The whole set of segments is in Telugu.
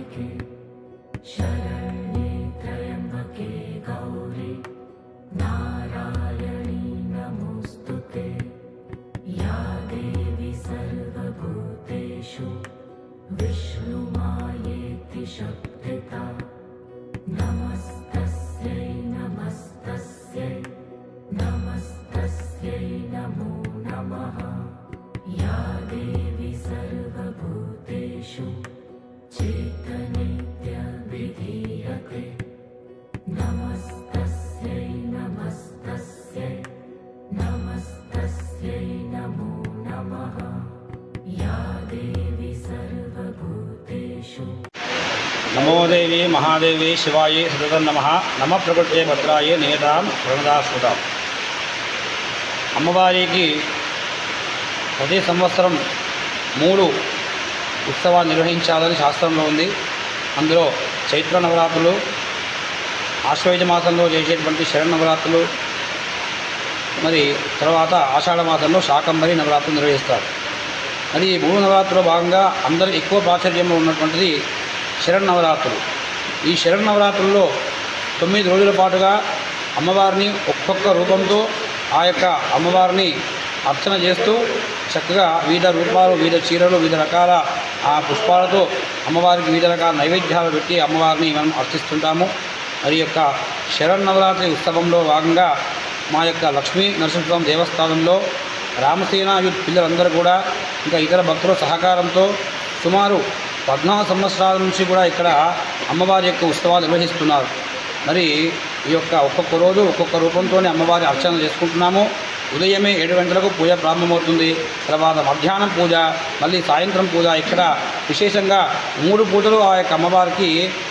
त्र्यम्बके शरण्ये त्र्यम्बके गौरि। नारायणी नमोऽस्तु ते। या देवी सर्वभूतेषु। विष्णु నమోదేవి మహాదేవి శివాయే సతతం నమ నమ ప్రకృతే భద్రాయే నేతాం ప్రణదాస్పదాం అమ్మవారికి ప్రతి సంవత్సరం మూడు ఉత్సవాలు నిర్వహించాలని శాస్త్రంలో ఉంది. అందులో చైత్ర నవరాత్రులు ఆశ్వయుజ మాసంలో చేసేటువంటి శరణ్ మరి తర్వాత ఆషాఢ మాసంలో శాకంబరి నవరాత్రులు నిర్వహిస్తారు. మరి ఈ మూడు నవరాత్రుల భాగంగా అందరూ ఎక్కువ ప్రాచుర్యంలో ఉన్నటువంటిది శరణ్ ఈ శరణ్ నవరాత్రుల్లో తొమ్మిది రోజుల పాటుగా అమ్మవారిని ఒక్కొక్క రూపంతో ఆ యొక్క అమ్మవారిని అర్చన చేస్తూ చక్కగా వివిధ రూపాలు వివిధ చీరలు వివిధ రకాల ఆ పుష్పాలతో అమ్మవారికి వివిధ రకాల నైవేద్యాలు పెట్టి అమ్మవారిని మనం అర్చిస్తుంటాము. మరి యొక్క శరణ్ ఉత్సవంలో భాగంగా మా యొక్క లక్ష్మీ నరసింహస్వామి దేవస్థానంలో రామసేన యూత్ పిల్లలందరూ కూడా ఇంకా ఇతర భక్తుల సహకారంతో సుమారు పద్నాలుగు సంవత్సరాల నుంచి కూడా ఇక్కడ అమ్మవారి యొక్క ఉత్సవాలు నిర్వహిస్తున్నారు. మరి ఈ యొక్క ఒక్కొక్క రోజు ఒక్కొక్క రూపంతోనే అమ్మవారి అర్చన చేసుకుంటున్నాము. ఉదయమే ఏడు గంటలకు పూజ ప్రారంభమవుతుంది. తర్వాత మధ్యాహ్నం పూజ మళ్ళీ సాయంత్రం పూజ. ఇక్కడ విశేషంగా మూడు పూజలు ఆ యొక్క అమ్మవారికి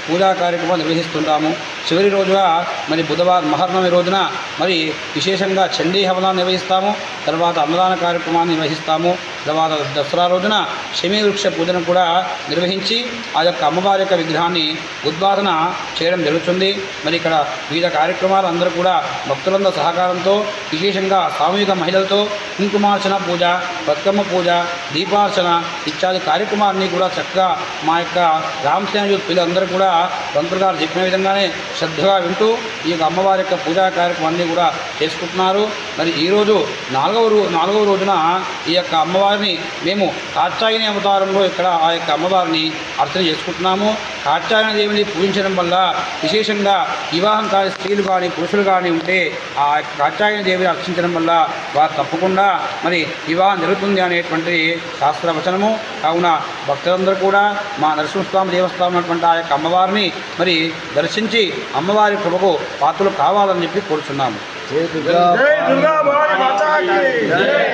పూజా కార్యక్రమం నిర్వహిస్తుంటాము. చివరి రోజుగా మరి బుధవారం మహర్నమి రోజున మరి విశేషంగా చండీ హవనాన్ని నిర్వహిస్తాము. తర్వాత అన్నదాన కార్యక్రమాన్ని నిర్వహిస్తాము. తర్వాత దసరా రోజున శమీ వృక్ష పూజను కూడా నిర్వహించి ఆ యొక్క అమ్మవారి యొక్క విగ్రహాన్ని ఉద్వాదన చేయడం జరుగుతుంది. మరి ఇక్కడ వివిధ కార్యక్రమాలు అందరూ కూడా భక్తులందరూ సహకారంతో విశేషంగా సామూహిక మహిళలతో కుంకుమార్చన పూజ బతుకమ్మ పూజ దీపార్చన ఇత్యాది కార్యక్రమాన్ని కూడా చక్కగా మా యొక్క రామసేన యూత్ పిల్లలందరూ కూడా పంతులు గారు చెప్పిన విధంగానే శ్రద్ధగా వింటూ ఈ యొక్క అమ్మవారి యొక్క పూజా కార్యక్రమాన్ని కూడా చేసుకుంటున్నారు. మరి ఈరోజు నాలుగవ రో నాలుగవ రోజున ఈ యొక్క అమ్మవారిని మేము కాచాయని అవతారంలో ఇక్కడ ఆ యొక్క అమ్మవారిని అర్చన చేసుకుంటున్నాము. కాచాయన దేవిని పూజించడం వల్ల విశేషంగా వివాహం కాని స్త్రీలు కానీ పురుషులు కానీ ఉంటే ఆ యొక్క కాత్యాయన దేవిని అర్చించడం వల్ల వారు తప్పకుండా మరి వివాహం జరుగుతుంది అనేటువంటి శాస్త్రవచనము. కావున భక్తులందరూ కూడా మా నరసింహస్వామి దేవస్థానం అటువంటి ఆ యొక్క అమ్మవారిని మరి దర్శించి అమ్మవారి కృపకు పాత్రలు కావాలని చెప్పి కోరుచున్నాము. जय दुर्गा जय दुर्गा भवानी माता की।